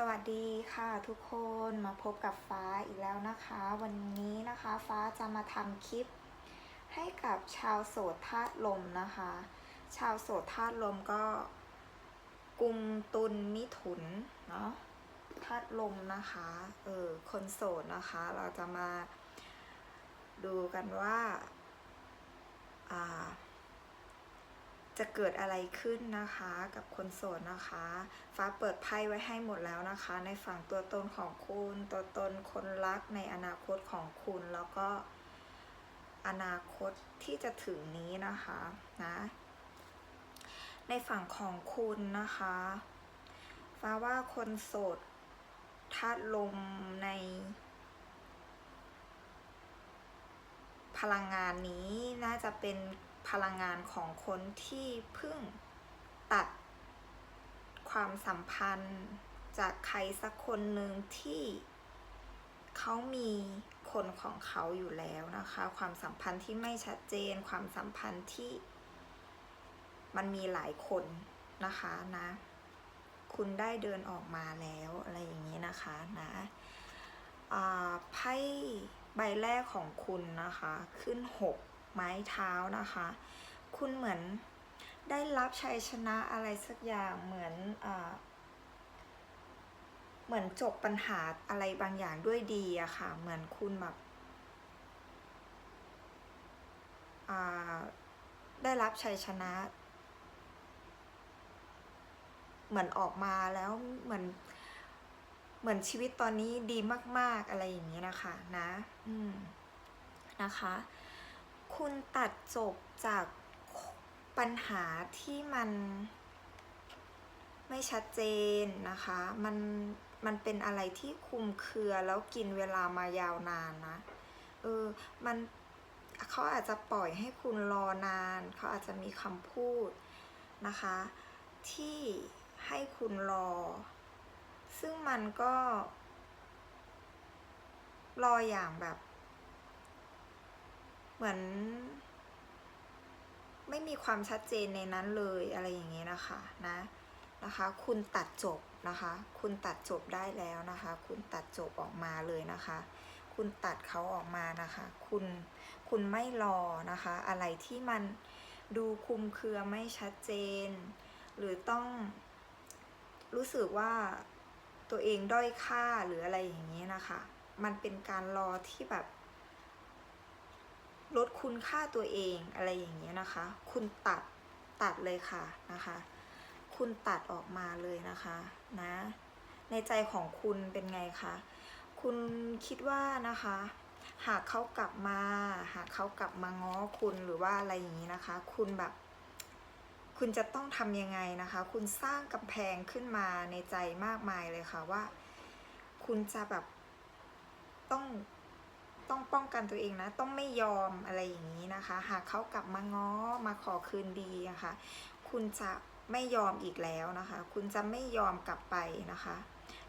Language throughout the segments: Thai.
สวัสดีค่ะทุกคนมาพบกับฟ้าอีกแล้วนะคะ วันนี้นะคะฟ้าจะมาทำคลิป ให้กับชาวโสดธาตุลมนะคะ ชาวโสดธาตุลมก็กุมตุลมิถุนเนาะธาตุลมนะคะเออคนโสดนะคะ เราจะมาดูกันว่าอ่า จะเกิดอะไรขึ้นนะคะกับคนโสดนะคะ ฟ้าเปิดไพ่ไว้ให้หมดแล้วนะคะ ในฝั่งตัวตนของคุณ ตัวตนคนรักในอนาคตของคุณแล้วก็อนาคตที่จะถึงนี้นะคะนะในฝั่งของคุณนะคะ ฟ้าว่าคนโสดธาตุลมใน พลังงานนี้น่าจะเป็น พลังงานของคนที่เพิ่งตัดความสัมพันธ์จากใครสักคนหนึ่งที่เขามีคนของเขาอยู่แล้วนะคะ ความสัมพันธ์ที่ไม่ชัดเจน ความสัมพันธ์ที่มันมีหลายคนนะคะนะ คุณได้เดินออกมาแล้วอะไรอย่างนี้นะคะนะไพ่ใบแรกของคุณนะคะ ขึ้นหก ไม้เท้านะคะ คุณเหมือนได้รับชัยชนะอะไรสักอย่างเหมือนอเหมือนจบปัญหาอะไรบางอย่างด้วยดีอะค่ะ เหมือนคุณแบบได้รับชัยชนะ เหมือนออกมาแล้วเหมือนเหมือนชีวิตตอนนี้ดีมาก ๆอะไรอย่างนี้นะคะ นะ อืม นะคะ คุณตัดจบจากปัญหาที่มันไม่ชัดเจนนะคะ มันมันเป็นอะไรที่คุมเครือแล้วกินเวลามายาวนานนะ เออ มันเขาอาจจะปล่อยให้คุณรอนาน เขาอาจจะมีคำพูดนะคะ ที่ให้คุณรอ ซึ่งมันก็ รออย่างแบบ เหมือน ไม่มีความชัดเจนในนั้นเลยอะไรอย่างเงี้ยนะคะนะนะคะ คุณตัดจบนะคะ คุณตัดจบได้แล้วนะคะ คุณตัดจบออกมาเลยนะคะ คุณตัดเขาออกมานะคะ คุณคุณไม่รอนะคะ อะไรที่มันดูคุมเครือไม่ชัดเจน หรือต้องรู้สึกว่าตัวเองด้อยค่าหรืออะไรอย่างนี้นะคะ มันเป็นการรอที่แบบ ลดคุณค่าตัวเองอะไรอย่างเงี้ยนะคะ คุณตัดตัดเลยค่ะนะคะ คุณตัดออกมาเลยนะคะนะ ในใจของคุณเป็นไงคะคุณคิดว่านะคะ หากเขากลับมา หากเขากลับมาง้อคุณหรือว่าอะไรอย่างนี้นะคะ คุณแบบ คุณจะต้องทำยังไงนะคะ คุณสร้างกำแพงขึ้นมาในใจมากมายเลยค่ะว่า คุณจะแบบต้อง ต้องป้องกันตัวเองนะ ต้องไม่ยอมอะไรอย่างนี้นะคะ หากเขากลับมาง้อมาขอคืนดีนะคะคุณจะไม่ยอมอีกแล้วนะคะ คุณจะไม่ยอมกลับไปนะคะ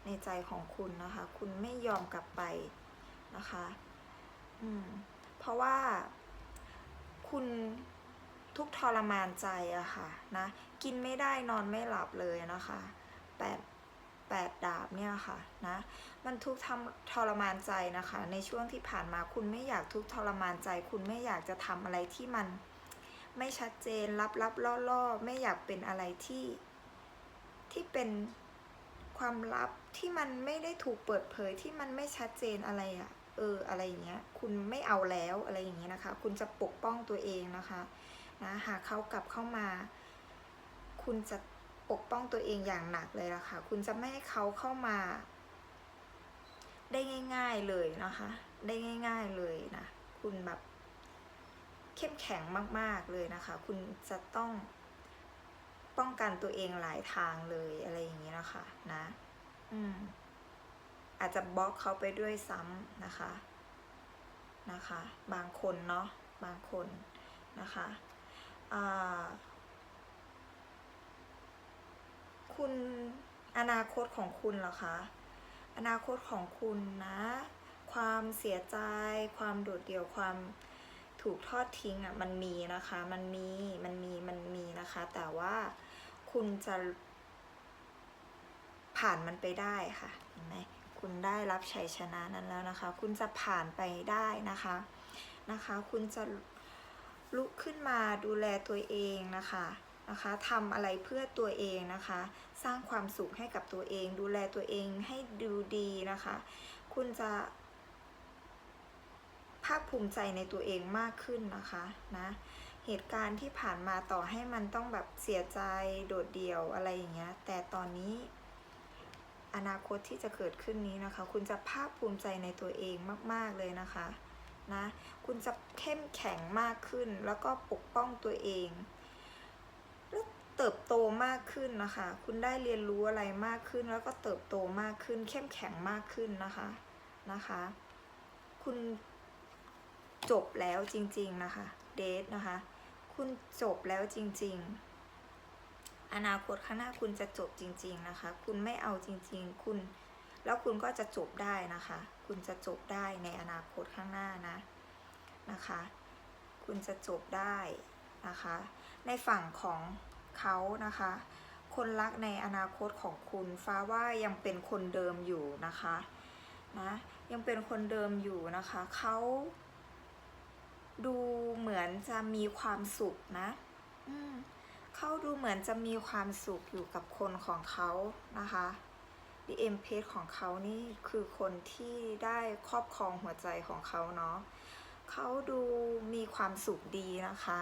ในใจของคุณนะคะ คุณไม่ยอมกลับไปนะคะ อืม เพราะว่าคุณทุกทรมานใจอะคะ่ะนะ กินไม่ได้นอนไม่หลับเลยนะคะ แต่ 8 ดาบเนี่ยค่ะนะมันทุกทำทรมานใจนะคะ ในช่วงที่ผ่านมาคุณไม่อยากทุกทรมานใจ คุณไม่อยากจะทำอะไรที่มันไม่ชัดเจนลับลับล่อๆไม่อยากเป็นอะไรที่ ที่เป็นความลับที่มันไม่ได้ถูกเปิดเผยที่มันไม่ชัดเจนอะไรอะเอออะไรอย่างเงี้ย คุณไม่เอาแล้วอะไรอย่างเงี้ยนะคะ คุณจะปกป้องตัวเองนะคะนะหากเขากลับเข้ามา คุณจะ ปกป้องตัวเองอย่างหนักเลยล่ะค่ะ คุณจะไม่ให้เขาเข้ามา ได้ง่าย ๆเลยนะคะ ได้ง่าย ๆเลยนะ คุณแบบเข้มแข็งมาก ๆเลยนะคะ คุณจะต้องป้องกันตัวเองหลายทางเลยอะไรอย่างนี้นะคะนะ อืม อาจจะบล็อกเขาไปด้วยซ้ำนะคะ นะคะ บางคนเนาะบางคนนะคะอ่า คุณอนาคตของคุณเหรอคะ อนาคตของคุณนะ ความเสียใจ ความโดดเดี่ยว ความถูกทอดทิ้งอะ มันมีนะคะ มันมี มันมี มันมีนะคะ แต่ว่าคุณจะผ่านมันไปได้ค่ะ เห็นไหมคุณได้รับชัยชนะนั้นแล้วนะคะ คุณจะผ่านไปได้นะคะ นะคะ คุณจะลุกขึ้นมาดูแลตัวเองนะคะ นะคะทำอะไรเพื่อตัวเองนะคะ สร้างความสุขให้กับตัวเอง ดูแลตัวเองให้ดูดีนะคะ คุณจะภาคภูมิใจในตัวเองมากขึ้นนะคะนะเหตุการณ์ที่ผ่านมาต่อให้มันต้องแบบเสียใจโดดเดี่ยวอะไรอย่างเงี้ย แต่ตอนนี้อนาคตที่จะเกิดขึ้นนี้นะคะ คุณจะภาคภูมิใจในตัวเองมาก ๆ เลยนะคะนะคุณจะเข้มแข็งมากขึ้นแล้วก็ปกป้องตัวเอง เติบโตมากขึ้นนะคะ คุณได้เรียนรู้อะไรมากขึ้น แล้วก็เติบโตมากขึ้น เข้มแข็งมากขึ้นนะคะนะคะ คุณจบแล้วจริง ๆนะคะเดทนะคะ คุณจบแล้วจริง ๆ อนาคตข้างหน้าคุณจะจบจริง ๆนะคะ คุณไม่เอาจริง ๆ คุณแล้วคุณก็จะจบได้นะคะ คุณจะจบได้ในอนาคตข้างหน้านะนะคะ คุณจะจบได้นะคะ ในฝั่งของ เขานะคะ คนรักในอนาคตของคุณฟ้าว่ายังเป็นคนเดิมอยู่นะคะนะยังเป็นคนเดิมอยู่นะคะเขาดูเหมือนจะมีความสุขนะเขาดูเหมือนจะมีความสุขอยู่กับคนของเขานะคะดีเอ็มเพจของเขานี่คือคนที่ได้ครอบครองหัวใจของเขาเนาะเขาดูมีความสุขดีนะคะ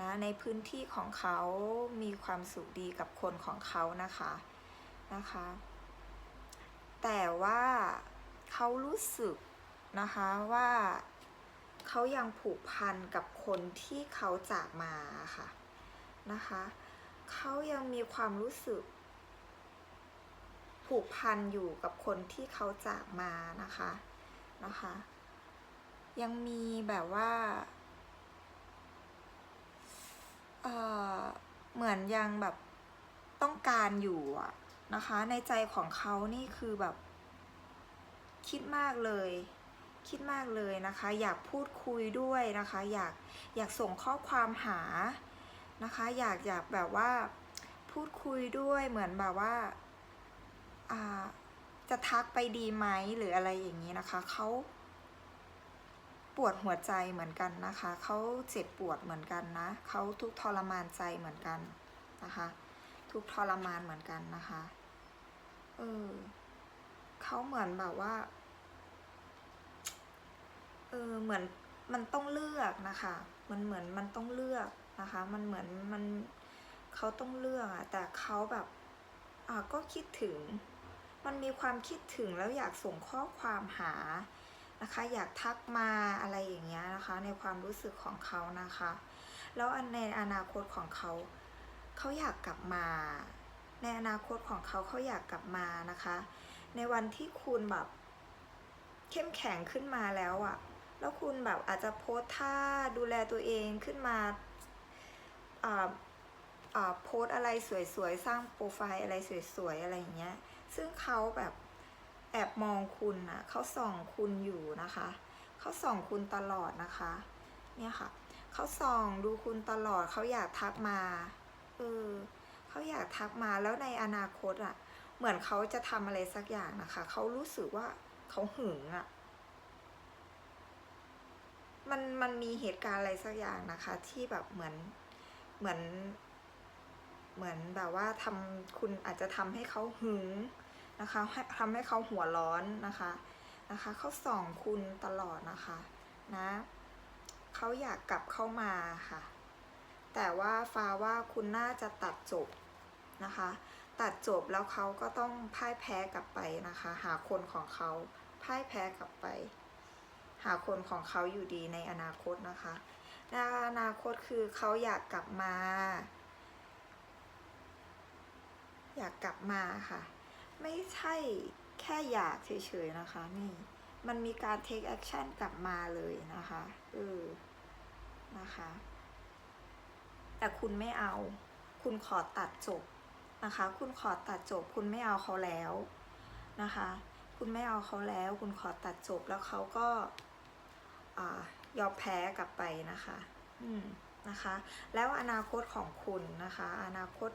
นะในพื้นที่ของเขามีความสุขดีกับคนของเขานะคะนะคะ แต่ว่าเขารู้สึกนะคะว่าเขายังผูกพันกับคนที่เขาจากมาค่ะนะคะเขายังมีความรู้สึก ผูกพันอยู่กับคนที่เขาจากมานะคะนะคะ ยังมีแบบว่า เออเหมือนยังแบบต้องการอยู่อะนะคะ ในใจของเขานี่คือแบบ คิดมากเลย คิดมากเลยนะคะ อยากพูดคุยด้วยนะคะ อยากอยากส่งข้อความหานะคะ อยากอยากแบบว่าพูดคุยด้วยเหมือนแบบว่าอ่าจะทักไปดีไหมหรืออะไรอย่างนี้นะคะเขา ปวดหัวใจเหมือนกันนะคะ เขาเจ็บปวดเหมือนกันนะ เขาทุกข์ทรมานใจเหมือนกันนะคะ ทุกข์ทรมานเหมือนกันนะคะ เออเขาเหมือนแบบว่า เออ เหมือนมันต้องเลือกนะคะ มันเหมือนมันต้องเลือกนะคะ มันเหมือนมันเขาต้องเลือกอะแต่เขาแบบอ่าก็คิดถึง มันมีความคิดถึงแล้วอยากส่งข้อความหา นะคะ อยากทักมาอะไรอย่างเงี้ยนะคะ ในความรู้สึกของเขานะคะ แล้วในอนาคตของเขาเขาอยากกลับมา ในอนาคตของเขาเขาอยากกลับมานะคะ ในวันที่คุณแบบเข้มแข็งขึ้นมาแล้วอะแล้วคุณแบบอาจจะโพสท่าดูแลตัวเองขึ้นมาอ่าโพสอะไรสวยๆ สร้างโปรไฟล์อะไรสวยๆ อะไรอย่างเงี้ย ซึ่งเขาแบบ แอบมองคุณนะเขาส่องคุณอยู่นะคะ เขาส่องคุณตลอดนะคะ เนี่ยค่ะ เขาส่องดูคุณตลอดเขาอยากทักมา เออเขาอยากทักมาแล้วในอนาคตอะ่ะ เหมือนเขาจะทำอะไรสักอย่างนะคะ เขารู้สึกว่าเขาหึงอะ่ะ มันมันมีเหตุการณ์อะไรสักอย่างนะคะ ที่แบบเหมือนเหมือน เหมือนแบบว่าทำคุณอาจจะทำให้เขาหึง นะคะทำให้เขาหัวร้อนนะคะนะคะเขาส่องคุณตลอดนะคะนะเขาอยากกลับเข้ามาค่ะ แต่ว่าฟ้าว่าคุณน่าจะตัดจบนะคะ ตัดจบแล้วเขาก็ต้องพ่ายแพ้กลับไปนะคะ หาคนของเขาพ่ายแพ้กลับไป หาคนของเขาอยู่ดีในอนาคตนะคะในอนาคตคือเขาอยากกลับมา อยากกลับมาค่ะ ไม่ใช่แค่อยากเฉยๆนะคะ นี่ มันมีการ take action กลับมาเลยนะคะเออนะคะ แต่คุณไม่เอา คุณขอตัดจบนะคะ คุณขอตัดจบ คุณไม่เอาเขาแล้วนะคะ คุณไม่เอาเขาแล้ว คุณขอตัดจบแล้วเขาก็อายอมแพ้กลับไปนะคะ อืมนะคะ แล้วอนาคตของคุณนะคะ อนาคต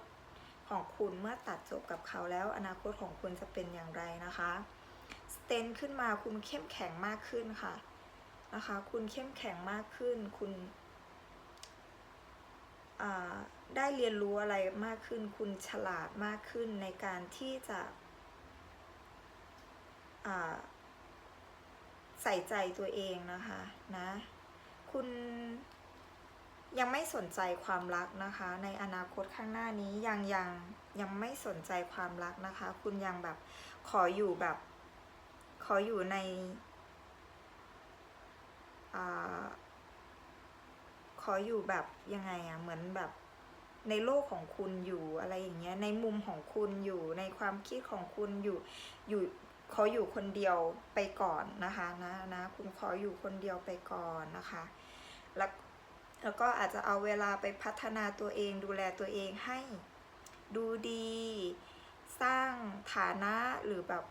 ของคุณเมื่อตัดจบกับเขาแล้วอนาคตของคุณจะเป็นอย่างไรนะคะสเตนขึ้นมาคุณเข้มแข็งมากขึ้นค่ะนะคะ คุณเข้มแข็งมากขึ้น คุณได้เรียนรู้อะไรมากขึ้น คุณฉลาดมากขึ้นในการที่จะใส่ใจตัวเองนะคะนะ คุณ ยังไม่สนใจความรักนะคะ ในอนาคตข้างหน้านี้ยังยังยังไม่สนใจความรักนะคะ คุณยังแบบขออยู่แบบ ขออยู่ในอขออยู่แบบยังไงอะเหมือนแบบในโลกของคุณอยู่อะไรอย่างเงี้ย ในมุมของคุณอยู่ในความคิดของคุณอยู่อยู่ขออยู่คนเดียวไปก่อนนะคะนะนะคุณขออยู่คนเดียวไปก่อนนะคะ แล้วก็อาจจะเอาเวลาไปพัฒนาตัวเองดูแลตัวเองให้ดูดี สร้างฐานะหรือแบบ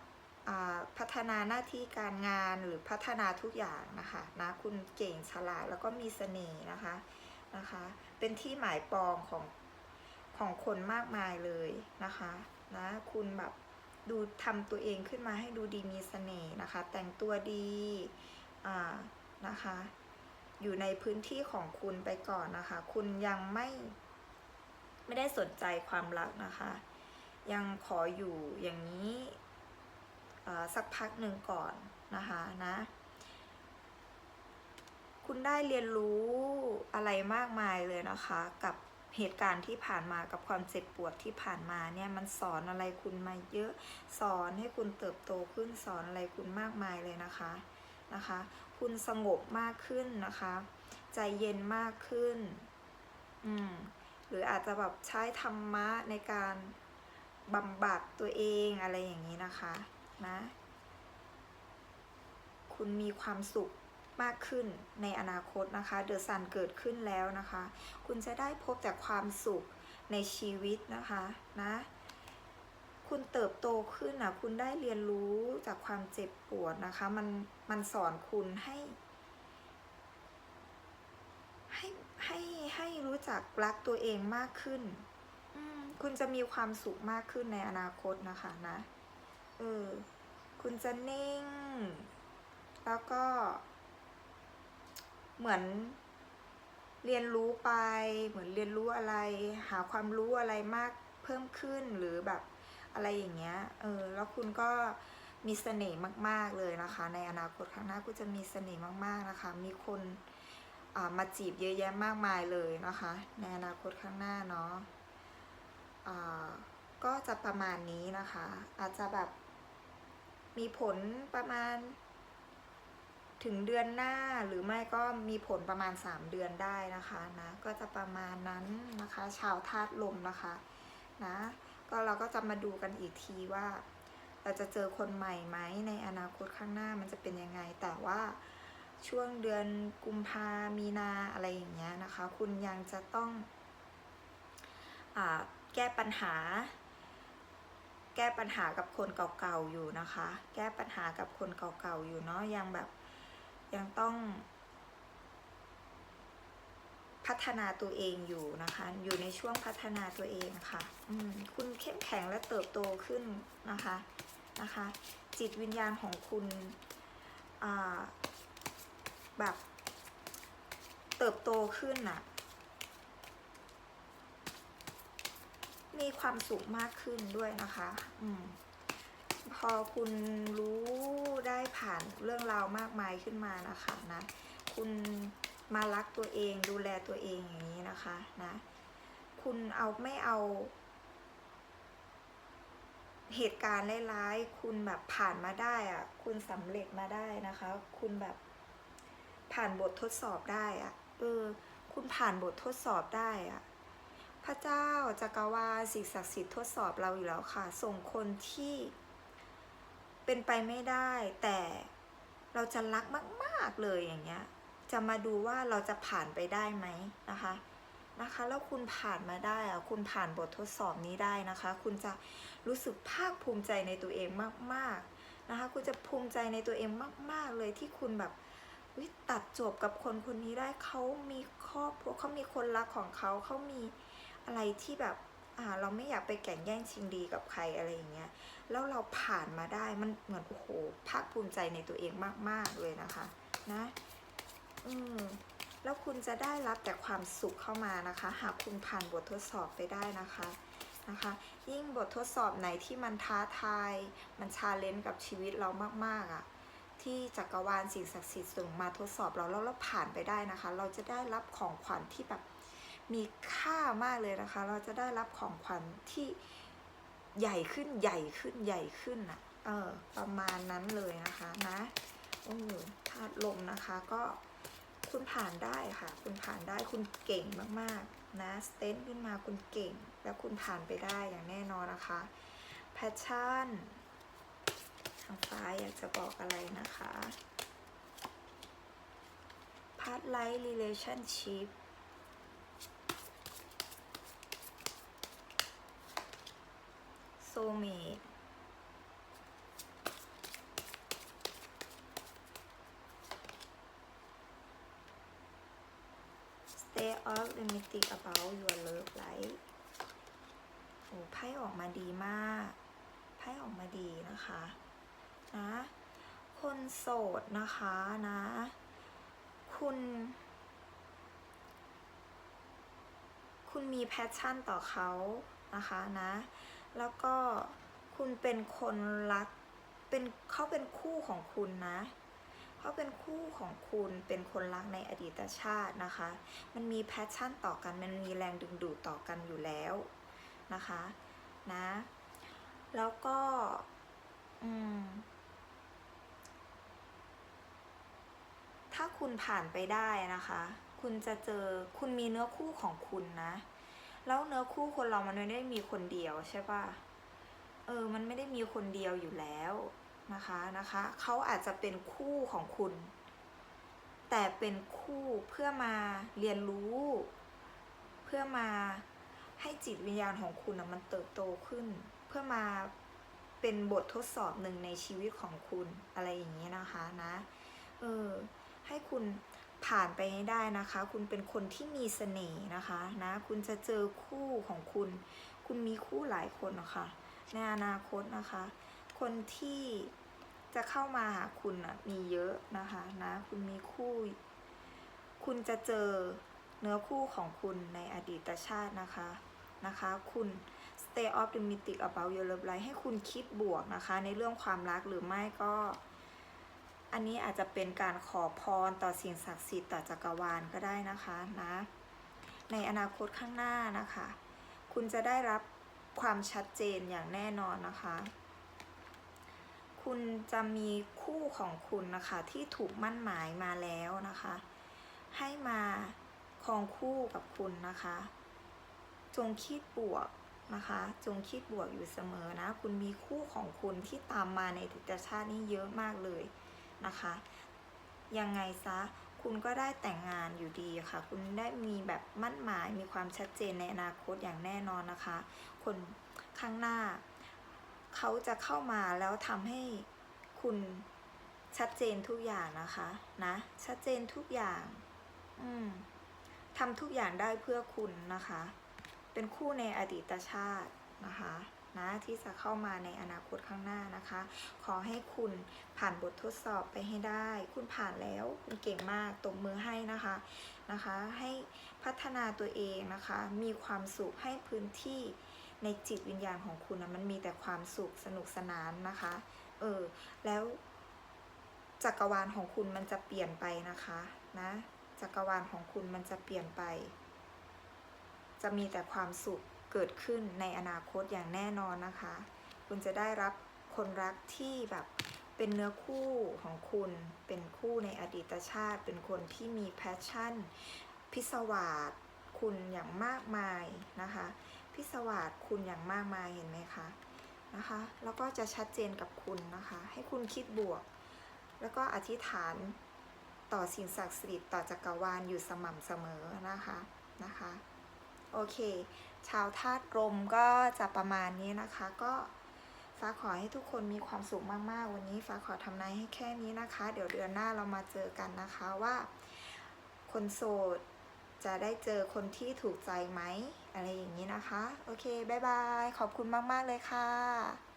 พัฒนาหน้าที่การงานหรือพัฒนาทุกอย่างนะคะนะคุณเก่งฉลาดแล้วก็มีเสน่ห์นะคะนะคะ เป็นที่หมายปองของของคนมากมายเลยนะคะนะคุณแบบดูทำตัวเองขึ้นมาให้ดูดีมีเสน่ห์นะคะ แต่งตัวดีนะคะ อยู่ในพื้นที่ของคุณไปก่อนนะคะ คุณยังไม่ไม่ได้สนใจความรักนะคะ ยังขออยู่อย่างนี้สักพักหนึ่งก่อนนะคะนะ คุณได้เรียนรู้อะไรมากมายเลยนะคะ กับเหตุการณ์ที่ผ่านมากับความเจ็บปวดที่ผ่านมาเนี่ยมันสอนอะไรคุณมาเยอะสอนให้คุณเติบโตขึ้นสอนอะไรคุณมากมายเลยนะคะ นะคะ คุณสงบมากขึ้นนะคะ ใจเย็นมากขึ้น อืม หรืออาจจะแบบใช้ธรรมะในการบำบัดตัวเองอะไรอย่างนี้นะคะนะ คุณมีความสุขมากขึ้นในอนาคตนะคะ เดอะซันเกิดขึ้นแล้วนะคะ คุณจะได้พบแต่ความสุขในชีวิตนะคะนะ คุณเติบโตขึ้นนะคุณได้เรียนรู้จากความเจ็บปวดนะคะ มันมันสอนคุณให้ ให้ให้ให้รู้จักรักตัวเองมากขึ้นอืมคุณจะมีความสุขมากขึ้นในอนาคตนะคะนะ เออ คุณจะนิ่ง แล้วก็ เหมือนเรียนรู้ไป เหมือนเรียนรู้อะไร หาความรู้อะไรมากเพิ่มขึ้นหรือแบบ อะไรอย่างเงี้ย เออ แล้วคุณก็มีเสน่ห์มาก ๆ เลยนะคะ ในอนาคตข้างหน้าคุณจะมีเสน่ห์มาก ๆ นะคะ มีคนมาจีบเยอะแยะมากมายเลยนะคะ ในอนาคตข้างหน้าเนาะก็จะประมาณนี้นะคะ อาจจะแบบมีผลประมาณ ถึงเดือนหน้าหรือไม่ก็มีผลประมาณ 3 เดือนได้นะคะนะ ก็จะประมาณนั้นนะคะ ชาวธาตุลมนะคะนะ ก็เราก็จะมาดูกันอีกทีว่า เราจะเจอคนใหม่ไหมในอนาคตข้างหน้ามันจะเป็นยังไง แต่ว่าช่วงเดือนกุมภามีนาอะไรอย่างเงี้ยนะคะ คุณยังจะต้องอแก้ปัญหา แก้ปัญหากับคนเก่าๆอยู่นะคะ แก้ปัญหากับคนเก่าๆอยู่เนาะยังแบบยังต้อง พัฒนาตัวเองอยู่นะคะ อยู่ในช่วงพัฒนาตัวเองค่ะคุณเข้มแข็งและเติบโตขึ้นนะคะนะคะ จิตวิญญาณของคุณแบบเติบโตขึ้นน่ะมีความสุขมากขึ้นด้วยนะคะอพอคุณรู้ได้ผ่านเรื่องราวมากมายขึ้นมานะคะนะ คุณ มารักตัวเองดูแลตัวเองอย่างนี้นะคะนะคุณเอาไม่เอา เหตุการณ์ร้ายๆคุณแบบผ่านมาได้อะคุณสำเร็จมาได้นะคะ คุณแบบผ่านบททดสอบได้อะเออ คุณผ่านบททดสอบได้อะพระเจ้าจักรวาลสิ่งศักดิ์สิทธิ์ทดสอบเราอยู่แล้วค่ะ ส่งคนที่เป็นไปไม่ได้ แต่เราจะรักมาก ๆเลยอย่างเงี้ย จะมาดูว่าเราจะผ่านไปได้ไหมนะคะนะคะแล้วคุณผ่านมาได้อะคุณผ่านบททดสอบนี้ได้นะคะ คุณจะรู้สึกภาคภูมิใจในตัวเองมากๆนะคะ คุณจะภูมิใจในตัวเองมาก ๆ เลยที่คุณแบบวิตัดจบกับคนคนนี้ได้เขามีครอบครัวเขามีคนรักของเขาเขามีอะไรที่แบบอ่าเราไม่อยากไปแข่งแย่งชิงดีกับใครอะไรอย่างเงี้ยแล้วเราผ่านมาได้มันเหมือนโอ้โหภาคภูมิใจในตัวเองมาก ๆเลยนะคะนะ อืมแล้วคุณจะได้รับแต่ความสุขเข้ามานะคะ หากคุณผ่านบททดสอบไปได้นะคะนะคะ ยิ่งบททดสอบไหนที่มันท้าทาย มันชาเลนจ์กับชีวิตเรามากๆอะ่ะที่จักรวาลสิ่งศักดิ์สิทธิ์ส่งมาทดสอบเราแล้วเราผ่านไปได้นะคะ เราจะได้รับของขวัญที่แบบมีค่ามากเลยนะคะ เราจะได้รับของขวัญที่ใหญ่ขึ้นใหญ่ขึ้นใหญ่ขึ้นอะเออประมาณนั้นเลยนะคะนะโอ้ธาตุลมนะคะก็ คุณผ่านได้ค่ะ คุณผ่านได้คุณเก่งมากๆ นะสเตนขึ้นมาคุณเก่ง แล้วคุณผ่านไปได้อย่างแน่นอนนะคะแพชชั่นทางฟ้าอยากจะบอกอะไรนะคะพาร์ทไลท์ relationship โซเมด stay optimistic about your love life โอ้ไพ่ออกมาดีมาก ไพ่ออกมาดีนะคะนะคนโสดนะคะนะ คุณ คุณมีแพชชั่นต่อเขานะคะนะ แล้วก็คุณเป็นคนรักเป็นเขาเป็นคู่ของคุณนะ เขาเป็นคู่ของคุณเป็นคนรักในอดีตชาตินะคะ มันมีแพชชั่นต่อกันมันมีแรงดึงดูดต่อกันอยู่แล้วนะคะนะแล้วก็อืมถ้าคุณผ่านไปได้นะคะ คุณจะเจอคุณมีเนื้อคู่ของคุณนะ แล้วเนื้อคู่คนเรามันไม่ได้มีคนเดียวใช่ปะเออ มันไม่ได้มีคนเดียวอยู่แล้ว นะคะนะคะเขาอาจจะเป็นคู่ของคุณ แต่เป็นคู่เพื่อมาเรียนรู้ เพื่อมาให้จิตวิญญาณของคุณนะมันเติบโตขึ้น เพื่อมาเป็นบททดสอบหนึ่งในชีวิตของคุณอะไรอย่างนี้นะคะนะเออให้คุณผ่านไปให้ได้นะคะ คุณเป็นคนที่มีเสน่ห์นะคะนะคุณจะเจอคู่ของคุณ คุณมีคู่หลายคนนะคะในอนาคตนะคะ คนที่ จะเข้ามาหาคุณนะมีเยอะนะคะนะคุณมีคู่ คุณจะเจอเนื้อคู่ของคุณในอดีตชาตินะคะนะคะคุณ stay optimistic about your love life ให้คุณคิดบวกนะคะในเรื่องความรักหรือไม่ก็ อันนี้อาจจะเป็นการขอพรต่อสิ่งศักดิ์สิทธิ์ต่อจักรวาลก็ได้นะคะนะในอนาคตข้างหน้านะคะ คุณจะได้รับความชัดเจนอย่างแน่นอนนะคะ คุณจะมีคู่ของคุณนะคะ ที่ถูกมั่นหมายมาแล้วนะคะ ให้มาคองคู่กับคุณนะคะ จงคิดบวกนะคะ จงคิดบวกอยู่เสมอนะ คุณมีคู่ของคุณที่ตามมาในอดิตชาตินี้เยอะมากเลยนะคะ ยังไงซะคุณก็ได้แต่งงานอยู่ดีค่ะ คุณได้มีแบบมั่นหมาย มีความชัดเจนในอนาคตอย่างแน่นอนนะคะ คนข้างหน้า เขาจะเข้ามาแล้วทำให้คุณชัดเจนทุกอย่างนะคะนะ ชัดเจนทุกอย่าง อืมทำทุกอย่างได้เพื่อคุณนะคะ เป็นคู่ในอดีตชาตินะคะนะที่จะเข้ามาในอนาคตข้างหน้านะคะ ขอให้คุณผ่านบททดสอบไปให้ได้ คุณผ่านแล้วคุณเก่งมากตบมือให้นะคะนะคะ ให้พัฒนาตัวเองนะคะ มีความสุขให้พื้นที่ ในจิตวิญญาณของคุณนะมันมีแต่ความสุขสนุกสนานนะคะ เออ แล้วจักรวาลของคุณมันจะเปลี่ยนไปนะคะนะจักรวาลของคุณมันจะเปลี่ยนไป จะมีแต่ความสุขเกิดขึ้นในอนาคตอย่างแน่นอนนะคะ คุณจะได้รับคนรักที่แบบเป็นเนื้อคู่ของคุณ เป็นคู่ในอดีตชาติ เป็นคนที่มีแพชชั่น พิศวาสคุณอย่างมากมายนะคะ พิศวาสคุณอย่างมากมายเห็นไหมคะนะคะ แล้วก็จะชัดเจนกับคุณนะคะ ให้คุณคิดบวก แล้วก็อธิษฐานต่อสิ่งศักดิ์สิทธิ์ต่อจักรวาลอยู่สม่ำเสมอนะคะนะคะโอเค ชาวธาตุลมก็จะประมาณนี้นะคะ ก็ฟ้าขอให้ทุกคนมีความสุขมากๆ วันนี้ฟ้าขอทำนายให้แค่นี้นะคะ เดี๋ยวเดือนหน้าเรามาเจอกันนะคะว่า คนโสดจะได้เจอคนที่ถูกใจไหม อะไรอย่างนี้นะคะ โอเคบายบาย ขอบคุณมาก ๆ เลยค่ะ